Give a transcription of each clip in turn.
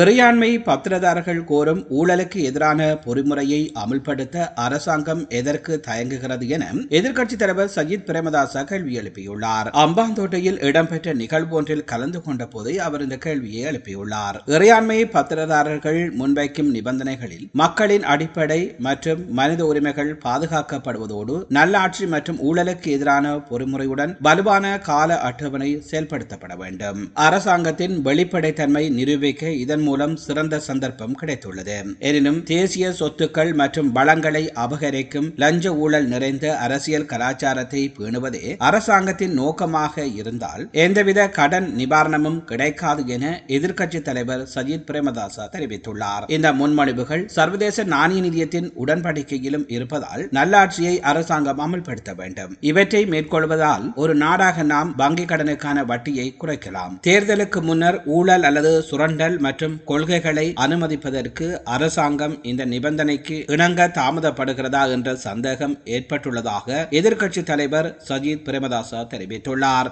இறையாண்மை பத்திரதாரர்கள் கோரும் ஊழலுக்கு எதிரான பொறிமுறையை அமுல்படுத்த அரசாங்கம் எதற்கு தயங்குகிறது என எதிர்க்கட்சித் தலைவர் சஜித் பிரேமதாச கேள்வி எழுப்பியுள்ளார். அம்பாந்தோட்டையில் இடம்பெற்ற நிகழ்வு ஒன்றில் கலந்து கொண்ட போது அவர் இந்த கேள்வியை எழுப்பியுள்ளார். இறையாண்மை பத்திரதாரர்கள் முன்வைக்கும் நிபந்தனைகளில் மக்களின் அடிப்படை மற்றும் மனித உரிமைகள் பாதுகாக்கப்படுவதோடு நல்லாட்சி மற்றும் ஊழலுக்கு எதிரான பொறிமுறையுடன் வலுவான கால அட்டவணை செயல்படுத்தப்பட வேண்டும். அரசாங்கத்தின் வெளிப்படைத்தன்மை நிரூபிக்க இதன் மூலம் சிறந்த சந்தர்ப்பம் கிடைத்துள்ளது. எனினும் தேசிய சொத்துக்கள் மற்றும் வளங்களை அபகரிக்கும் லஞ்ச ஊழல் நிறைந்த அரசியல் கலாச்சாரத்தை பேணுவதே அரசாங்கத்தின் நோக்கமாக இருந்தால் எந்தவித கடன் நிவாரணமும் கிடைக்காது என எதிர்க்கட்சி தலைவர் சஜித் பிரேமதாசா தெரிவித்துள்ளார். இந்த முன்மொழிவுகள் சர்வதேச நாணய நிதியத்தின் உடன்படிக்கையிலும் இருப்பதால் நல்லாட்சியை அரசாங்கம் அமல்படுத்த வேண்டும். இவற்றை மேற்கொள்வதால் ஒரு நாடாக நாம் வங்கிக் கடனுக்கான வட்டியை குறைக்கலாம். தேர்தலுக்கு முன்னர் ஊழல் அல்லது சுரண்டல் மற்றும் கொள்கைகளை அனுமதிப்பதற்கு அரசாங்கம் இந்த நிபந்தனைக்கு இணங்க தாமதப்படுகிறதா என்ற சந்தேகம் ஏற்பட்டுள்ளதாக எதிர்க்கட்சித் தலைவர் சஜித் பிரேமதாசா தெரிவித்துள்ளார்.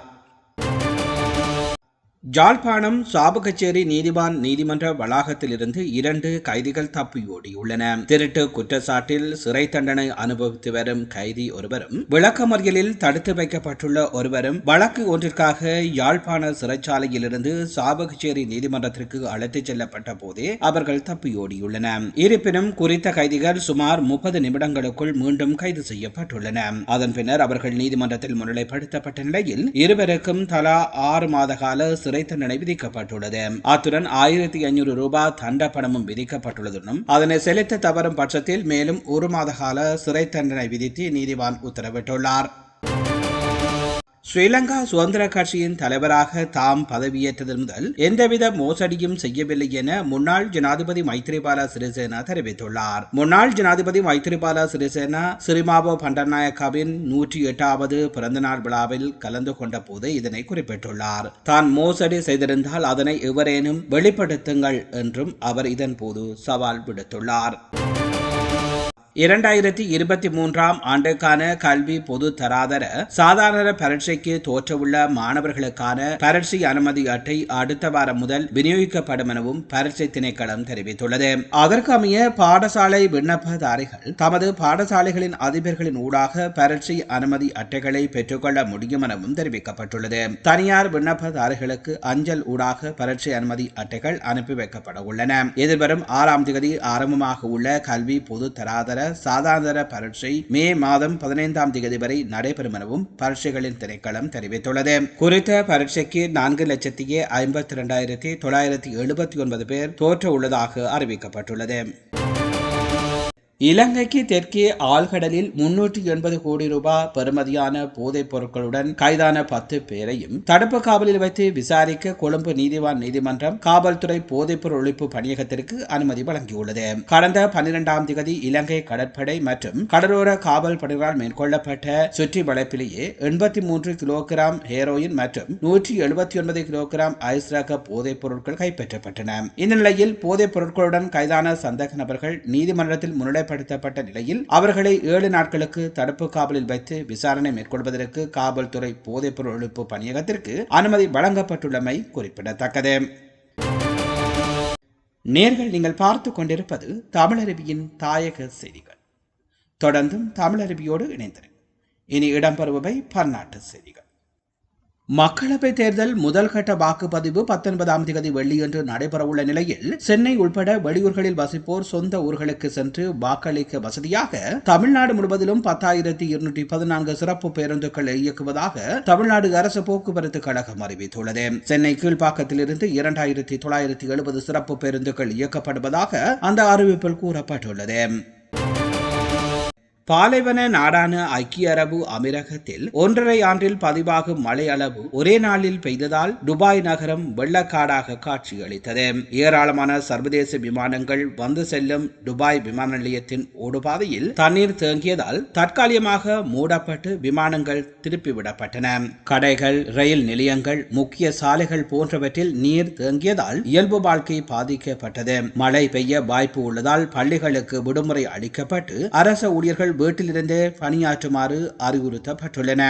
ஜாழ்ப்பாணம் சாபகச்சேரி நீதிவான் நீதிமன்ற வளாகத்திலிருந்து இரண்டு கைதிகள் தப்பியோடியுள்ளன திருட்டு குற்றச்சாட்டில் சிறை தண்டனை அனுபவித்து வரும் கைதி ஒருவரும் விளக்கமறியலில் தடுத்து வைக்கப்பட்டுள்ள ஒருவரும் வழக்கு ஒன்றிற்காக யாழ்ப்பாண சிறைச்சாலையிலிருந்து சாபகச்சேரி நீதிமன்றத்திற்கு அழைத்துச் செல்லப்பட்ட போதே அவர்கள் தப்பியோடியுள்ளன இருப்பினும் குறித்த கைதிகள் சுமார் முப்பது நிமிடங்களுக்குள் மீண்டும் கைது செய்யப்பட்டுள்ளன. அதன் பின்னர் அவர்கள் நீதிமன்றத்தில் முன்னிலைப்படுத்தப்பட்ட நிலையில் இருவருக்கும் தலா ஆறு மாத கால சிறை தண்டனை விதிக்கப்பட்டுள்ளது அத்துடன் ஆயிரத்தி ஐநூறு ரூபாய் தண்ட பணமும் விதிக்கப்பட்டுள்ளதுடன் அதனை செலுத்த தவறும் பட்சத்தில் மேலும் ஒரு மாத கால சிறை தண்டனை விதித்து நீதிவான் உத்தரவிட்டுள்ளார். ஸ்ரீலங்கா சுதந்திர கட்சியின் தலைவராக தாம் பதவியேற்றது முதல் எந்தவித மோசடியும் செய்யவில்லை என முன்னாள் ஜனாதிபதி மைத்ரிபால சிறிசேனா தெரிவித்துள்ளார். முன்னாள் ஜனாதிபதி மைத்ரிபால சிறிசேனா சிறிமாவோ பண்டநாயக்காவின் நூற்றி எட்டாவது பிறந்தநாள் விழாவில் கலந்து கொண்ட போது இதனை குறிப்பிட்டுள்ளார். தான் மோசடி செய்திருந்தால் அதனை எவரேனும் வெளிப்படுத்துங்கள் என்றும் அவர் இதன் போது சவால் விடுத்துள்ளார். இரண்டாயிரத்தி இருபத்தி மூன்றாம் ஆண்டுக்கான கல்வி பொது தராதர சாதாரண பரீட்சைக்கு தோற்றவுள்ள மாணவர்களுக்கான பரீட்சை அனுமதி அட்டை அடுத்த வாரம் முதல் விநியோகிக்கப்படும் எனவும் பரீட்சை திணைக்களம் தெரிவித்துள்ளது. அதற்கு அமைய பாடசாலை விண்ணப்பதாரிகள் தமது பாடசாலைகளின் அதிபர்களின் ஊடாக பரீட்சை அனுமதி அட்டைகளை பெற்றுக்கொள்ள முடியும் எனவும் தெரிவிக்கப்பட்டுள்ளது. தனியார் விண்ணப்பதாரிகளுக்கு அஞ்சல் ஊடாக பரீட்சை அனுமதி அட்டைகள் அனுப்பி வைக்கப்பட உள்ளன. எதிர்வரும் ஆறாம் தேதி ஆரம்பமாக உள்ள கல்வி பொது தராதர சாதாரண பரீட்சை மே மாதம் பதினைந்தாம் தேதி வரை நடைபெறும் எனவும் பரீட்சைகளின் திணைக்களம் தெரிவித்துள்ளது. குறித்த பரீட்சைக்கு நான்கு லட்சத்தி ஐம்பத்தி இரண்டாயிரத்தி தொள்ளாயிரத்தி எழுபத்தி ஒன்பது பேர் தோற்ற உள்ளதாக அறிவிக்கப்பட்டுள்ளது. இலங்கைக்கு தெற்கே ஆழ்கடலில் முன்னூற்றி எண்பது கோடி ரூபாய் பெறுமதியான போதைப் பொருட்களுடன் கைதான பத்து பேரையும் தடுப்பு காவலில் வைத்து விசாரிக்க கொழும்பு நீதிவான் நீதிமன்றம் காவல்துறை போதைப்பொருள் ஒழிப்பு பணியகத்திற்கு அனுமதி வழங்கியுள்ளது. கடந்த பன்னிரெண்டாம் திகதி இலங்கை கடற்படை மற்றும் கடலோர காவல் படையினரால் மேற்கொள்ளப்பட்ட சுற்றி வளைப்பிலேயே எண்பத்தி மூன்று கிலோகிராம் ஹேரோயின் மற்றும் நூற்றி எழுபத்தி ஒன்பது கிலோகிராம் ஐஸ் ரக போதைப் பொருட்கள் கைப்பற்றப்பட்டன. இந்த நிலையில் போதைப் பொருட்களுடன் கைதான சந்தேக நபர்கள் நீதிமன்றத்தில் முன்னிலை முன்னிலைப்படுத்தப்பட்ட நிலையில் அவர்களை ஏழு நாட்களுக்கு தடுப்பு காவலில் வைத்து விசாரணை மேற்கொள்வதற்கு காவல்துறை போதைப்பொருள் ஒழிப்பு பணியகத்திற்கு அனுமதி வழங்கப்பட்டுள்ளமை குறிப்பிடத்தக்கது. நேர்கள் நீங்கள் பார்த்து கொண்டிருப்பது தமிழருவியின் தாயக செய்திகள். தொடர்ந்தும் தமிழருவியோடு இணைந்திருக்கும் இனி இடம்பெறுபவை பன்னாட்டு செய்திகள். மக்களவைத் தேர்தல் முதல்கட்ட வாக்குப்பதிவு பத்தொன்பதாம் தேதி வெள்ளியன்று நடைபெறவுள்ள நிலையில் சென்னை உள்பட வெளியூர்களில் வசிப்போர் சொந்த ஊர்களுக்கு சென்று வாக்களிக்க வசதியாக தமிழ்நாடு முழுவதிலும் பத்தாயிரத்தி இருநூற்றி பதினான்கு சிறப்பு பேருந்துகளை இயக்குவதாக தமிழ்நாடு அரசு போக்குவரத்து கழகம் அறிவித்துள்ளது. சென்னை கீழ்ப்பாக்கத்திலிருந்து இரண்டாயிரத்தி தொள்ளாயிரத்தி எழுபது சிறப்பு பேருந்துகள் இயக்கப்படுவதாக அந்த அறிவிப்பில் கூறப்பட்டுள்ளது. பாலைவன நாடான ஐக்கிய அரபு அமீரகத்தில் ஒன்றரை ஆண்டில் பதிவாகும் மழை அளவு ஒரே நாளில் பெய்ததால் துபாய் நகரம் வெள்ளக்காடாக காட்சியளித்தது. ஏராளமான சர்வதேச விமானங்கள் வந்து செல்லும் துபாய் விமான நிலையத்தின் ஓடுபாதையில் தண்ணீர் தேங்கியதால் தற்காலிகமாக மூடப்பட்டு விமானங்கள் திருப்பிவிடப்பட்டன. கடைகள் ரயில் நிலையங்கள் முக்கிய சாலைகள் போன்றவற்றில் நீர் தேங்கியதால் இயல்பு வாழ்க்கை பாதிக்கப்பட்டது. மழை பெய்ய வாய்ப்பு உள்ளதால் பள்ளிகளுக்கு விடுமுறை அளிக்கப்பட்டு அரச ஊழியர்கள் வீட்டிலிருந்தே பணியாற்றுமாறு அறிவுறுத்தப்பட்டுள்ளன.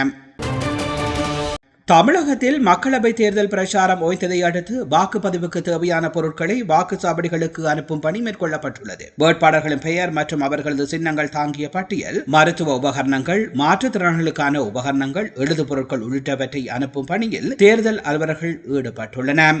தமிழகத்தில் மக்களவைத் தேர்தல் பிரச்சாரம் ஓய்ந்ததை அடுத்து வாக்குப்பதிவுக்கு தேவையான பொருட்களை வாக்குச்சாவடிகளுக்கு அனுப்பும் பணி மேற்கொள்ளப்பட்டுள்ளது. வேட்பாளர்களின் பெயர் மற்றும் அவர்களது சின்னங்கள் தாங்கிய பட்டியல் மருத்துவ உபகரணங்கள் மாற்றுத்திறனாளிகளுக்கான உபகரணங்கள் எழுது பொருட்கள் உள்ளிட்டவற்றை அனுப்பும் பணியில் தேர்தல் அலுவலர்கள் ஈடுபட்டுள்ளனர்.